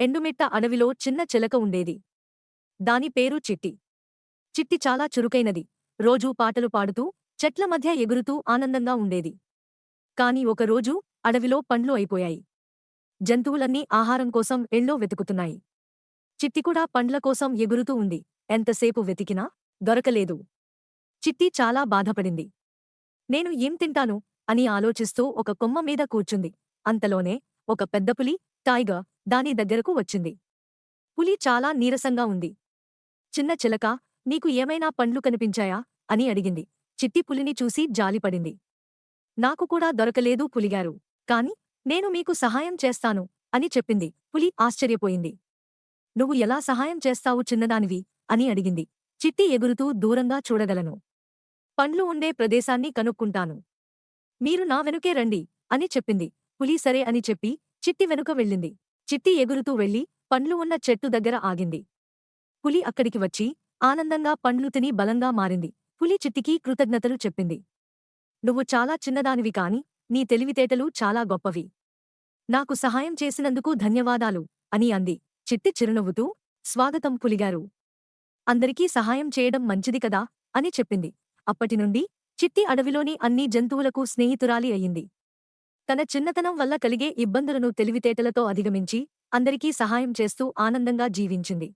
ఎండుమిట్ట అడవిలో చిన్న చిలక ఉండేది. దాని పేరు చిట్టి. చిట్టి చాలా చురుకైనది. రోజూ పాటలు పాడుతూ చెట్ల మధ్య ఎగురుతూ ఆనందంగా ఉండేది. కాని ఒకరోజు అడవిలో పండ్లు అయిపోయాయి. జంతువులన్నీ ఆహారం కోసం ఎళ్ళో వెతుకుతున్నాయి. చిట్టికూడా పండ్లకోసం పండ్ల కోసం ఎగురుతూ ఉంది. ఎంతసేపు వెతికినా దొరకలేదు. చిట్టి చాలా బాధపడింది. నేను ఏం తింటాను? అని ఆలోచిస్తూ ఒక కొమ్మ మీద కూర్చుంది. అంతలోనే ఒక పెద్దపులి టైగర్ దాని దగ్గరకు వచ్చింది. పులి చాలా నీరసంగా ఉంది. చిన్న చిలక నీకు ఏమైనా పండ్లు కనిపించాయా? అని అడిగింది. చిట్టి పులిని చూసి జాలిపడింది నాకు కూడా దొరకలేదు పులిగారు. కాని నేను మీకు సహాయం చేస్తాను అని చెప్పింది. పులి ఆశ్చర్యపోయింది. నువ్వు ఎలా సహాయం చేస్తావు చిన్నదానివి? అని అడిగింది. చిట్టి ఎగురుతూ దూరంగా చూడగలను. పండ్లు ఉండే ప్రదేశాన్ని కనుక్కుంటాను. మీరు నా వెనుకే రండి అని చెప్పింది. పులి సరే అని చెప్పి చిట్టి వెనుక వెళ్ళింది. చిట్టి ఎగురుతూ వెళ్ళి పండ్లు ఉన్న చెట్టు దగ్గర ఆగింది. పులి అక్కడికి వచ్చి ఆనందంగా పండ్లు తిని బలంగా మారింది. పులి చిట్టికి కృతజ్ఞతలు చెప్పింది. నువ్వు చాలా చిన్నదానివి కాని నీ తెలివితేటలు చాలా గొప్పవి. నాకు సహాయం చేసినందుకు ధన్యవాదాలు అని అంది. చిట్టి చిరునవ్వుతూ స్వాగతం పులిగారు. అందరికీ సహాయం చేయడం మంచిది కదా అని చెప్పింది. అప్పటినుండి చిట్టి అడవిలోని అన్ని జంతువులకు స్నేహితురాలి అయింది. తన చిన్నతనం వల్ల కలిగే ఇబ్బందులను తెలివితేటలతో అధిగమించి అందరికీ సహాయం చేస్తూ ఆనందంగా జీవించింది.